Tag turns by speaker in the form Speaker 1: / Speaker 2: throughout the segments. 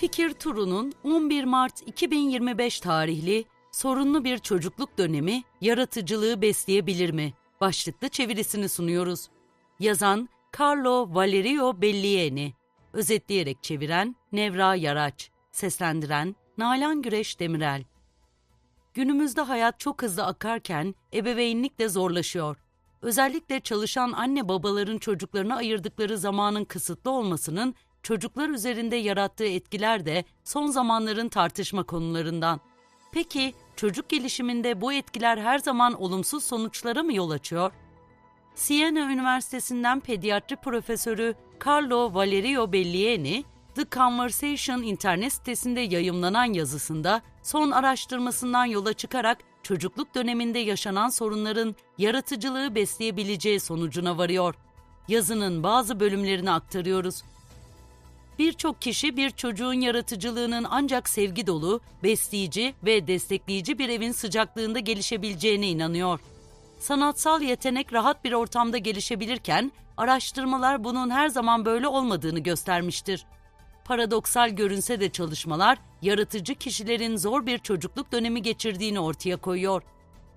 Speaker 1: Fikir Turu'nun 11 Mart 2025 tarihli Sorunlu bir çocukluk dönemi yaratıcılığı besleyebilir mi? Başlıklı çevirisini sunuyoruz. Yazan Carlo Valerio Bellieni. Özetleyerek çeviren Nevra Yaraç. Seslendiren Nalan Güreş Demirel. Günümüzde hayat çok hızlı akarken ebeveynlik de zorlaşıyor. Özellikle çalışan anne babaların çocuklarına ayırdıkları zamanın kısıtlı olmasının çocuklar üzerinde yarattığı etkiler de son zamanların tartışma konularından. Peki çocuk gelişiminde bu etkiler her zaman olumsuz sonuçlara mı yol açıyor? Siena Üniversitesi'nden pediatri profesörü Carlo Valerio Bellieni, The Conversation internet sitesinde yayımlanan yazısında son araştırmasından yola çıkarak çocukluk döneminde yaşanan sorunların yaratıcılığı besleyebileceği sonucuna varıyor. Yazının bazı bölümlerini aktarıyoruz. Birçok kişi bir çocuğun yaratıcılığının ancak sevgi dolu, besleyici ve destekleyici bir evin sıcaklığında gelişebileceğine inanıyor. Sanatsal yetenek rahat bir ortamda gelişebilirken araştırmalar bunun her zaman böyle olmadığını göstermiştir. Paradoksal görünse de çalışmalar yaratıcı kişilerin zor bir çocukluk dönemi geçirdiğini ortaya koyuyor.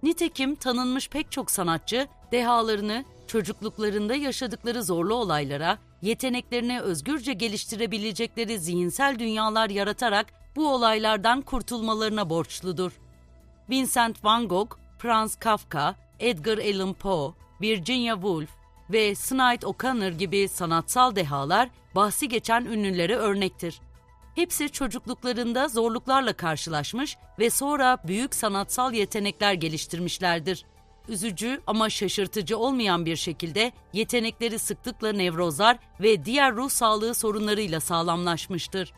Speaker 1: Nitekim tanınmış pek çok sanatçı dehalarını çocukluklarında yaşadıkları zorlu olaylara, yeteneklerini özgürce geliştirebilecekleri zihinsel dünyalar yaratarak bu olaylardan kurtulmalarına borçludur. Vincent van Gogh, Franz Kafka, Edgar Allan Poe, Virginia Woolf ve Sinead O'Connor gibi sanatsal dehalar bahsi geçen ünlülere örnektir. Hepsi çocukluklarında zorluklarla karşılaşmış ve sonra büyük sanatsal yetenekler geliştirmişlerdir. Üzücü ama şaşırtıcı olmayan bir şekilde yetenekleri sıklıkla nevrozlar ve diğer ruh sağlığı sorunlarıyla sağlamlaşmıştır.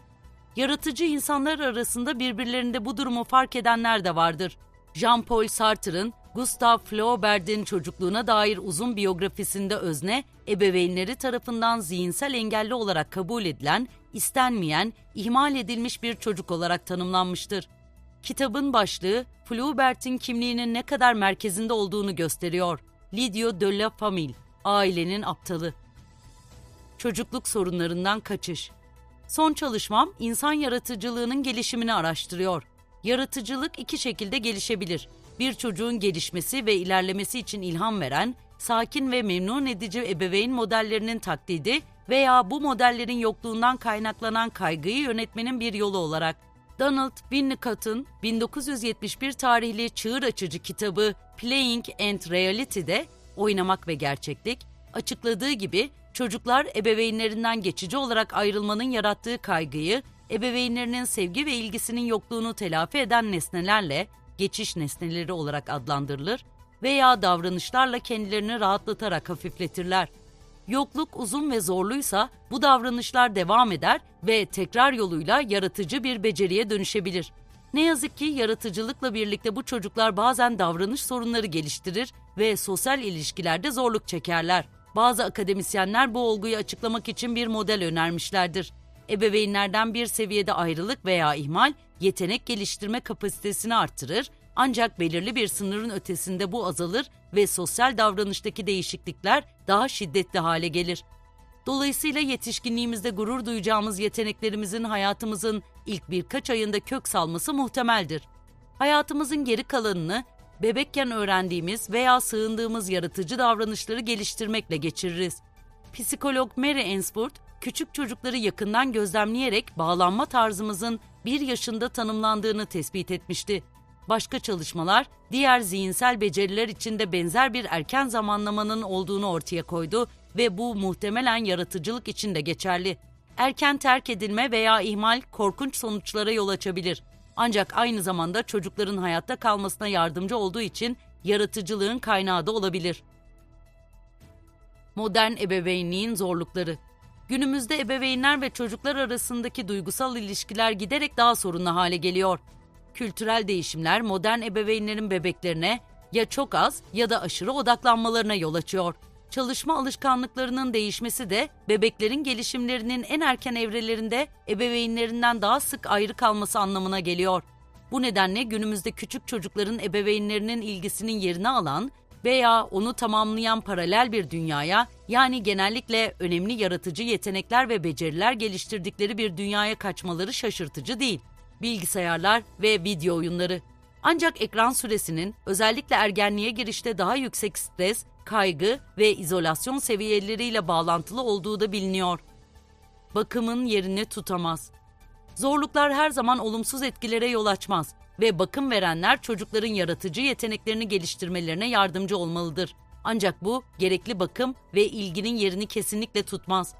Speaker 1: Yaratıcı insanlar arasında birbirlerinde bu durumu fark edenler de vardır. Jean-Paul Sartre'ın Gustave Flaubert'in çocukluğuna dair uzun biyografisinde özne, ebeveynleri tarafından zihinsel engelli olarak kabul edilen, istenmeyen, ihmal edilmiş bir çocuk olarak tanımlanmıştır. Kitabın başlığı, Flaubert'in kimliğinin ne kadar merkezinde olduğunu gösteriyor. Lidio de la Famille, ailenin aptalı. Çocukluk sorunlarından kaçış. Son çalışmam insan yaratıcılığının gelişimini araştırıyor. Yaratıcılık iki şekilde gelişebilir bir çocuğun gelişmesi ve ilerlemesi için ilham veren, sakin ve memnun edici ebeveyn modellerinin taklidi veya bu modellerin yokluğundan kaynaklanan kaygıyı yönetmenin bir yolu olarak Donald Winnicott'ın 1971 tarihli çığır açıcı kitabı Playing and Reality'de oynamak ve gerçeklik açıkladığı gibi çocuklar ebeveynlerinden geçici olarak ayrılmanın yarattığı kaygıyı, ebeveynlerinin sevgi ve ilgisinin yokluğunu telafi eden nesnelerle geçiş nesneleri olarak adlandırılır veya davranışlarla kendilerini rahatlatarak hafifletirler. Yokluk uzun ve zorluysa bu davranışlar devam eder ve tekrar yoluyla yaratıcı bir beceriye dönüşebilir. Ne yazık ki yaratıcılıkla birlikte bu çocuklar bazen davranış sorunları geliştirir ve sosyal ilişkilerde zorluk çekerler. Bazı akademisyenler bu olguyu açıklamak için bir model önermişlerdir. Ebeveynlerden bir seviyede ayrılık veya ihmal yetenek geliştirme kapasitesini artırır ancak belirli bir sınırın ötesinde bu azalır ve sosyal davranıştaki değişiklikler daha şiddetli hale gelir. Dolayısıyla yetişkinliğimizde gurur duyacağımız yeteneklerimizin hayatımızın ilk birkaç ayında kök salması muhtemeldir. Hayatımızın geri kalanını bebekken öğrendiğimiz veya sığındığımız yaratıcı davranışları geliştirmekle geçiririz. Psikolog Mary Ainsworth, küçük çocukları yakından gözlemleyerek bağlanma tarzımızın bir yaşında tanımlandığını tespit etmişti. Başka çalışmalar diğer zihinsel beceriler için de benzer bir erken zamanlamanın olduğunu ortaya koydu ve bu muhtemelen yaratıcılık için de geçerli. Erken terk edilme veya ihmal korkunç sonuçlara yol açabilir. Ancak aynı zamanda çocukların hayatta kalmasına yardımcı olduğu için yaratıcılığın kaynağı da olabilir. Modern ebeveynliğin zorlukları Günümüzde ebeveynler ve çocuklar arasındaki duygusal ilişkiler giderek daha sorunlu hale geliyor. Kültürel değişimler modern ebeveynlerin bebeklerine ya çok az ya da aşırı odaklanmalarına yol açıyor. Çalışma alışkanlıklarının değişmesi de bebeklerin gelişimlerinin en erken evrelerinde ebeveynlerinden daha sık ayrı kalması anlamına geliyor. Bu nedenle günümüzde küçük çocukların ebeveynlerinin ilgisinin yerini alan veya onu tamamlayan paralel bir dünyaya yani genellikle önemli yaratıcı yetenekler ve beceriler geliştirdikleri bir dünyaya kaçmaları şaşırtıcı değil. Bilgisayarlar ve video oyunları. Ancak ekran süresinin özellikle ergenliğe girişte daha yüksek stres, kaygı ve izolasyon seviyeleriyle bağlantılı olduğu da biliniyor. Bakımın yerini tutamaz. Zorluklar her zaman olumsuz etkilere yol açmaz ve bakım verenler çocukların yaratıcı yeteneklerini geliştirmelerine yardımcı olmalıdır. Ancak bu gerekli bakım ve ilginin yerini kesinlikle tutmaz.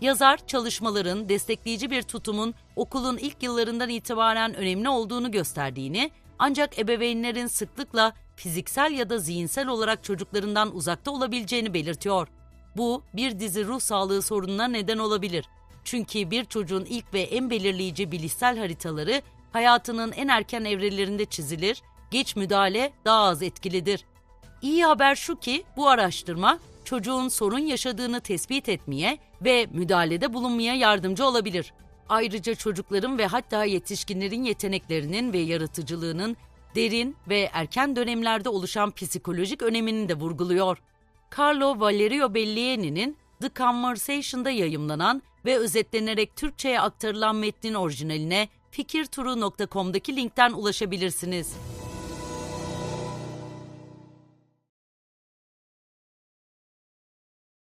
Speaker 1: Yazar çalışmaların destekleyici bir tutumun okulun ilk yıllarından itibaren önemli olduğunu gösterdiğini, ancak ebeveynlerin sıklıkla fiziksel ya da zihinsel olarak çocuklarından uzakta olabileceğini belirtiyor. Bu bir dizi ruh sağlığı sorununa neden olabilir. Çünkü bir çocuğun ilk ve en belirleyici bilişsel haritaları hayatının en erken evrelerinde çizilir, geç müdahale daha az etkilidir. İyi haber şu ki bu araştırma çocuğun sorun yaşadığını tespit etmeye ve müdahalede bulunmaya yardımcı olabilir. Ayrıca çocukların ve hatta yetişkinlerin yeteneklerinin ve yaratıcılığının derin ve erken dönemlerde oluşan psikolojik önemini de vurguluyor. Carlo Valerio Belliani'nin The Conversation'da yayımlanan ve özetlenerek Türkçe'ye aktarılan metnin orijinaline fikirturu.com'daki linkten ulaşabilirsiniz.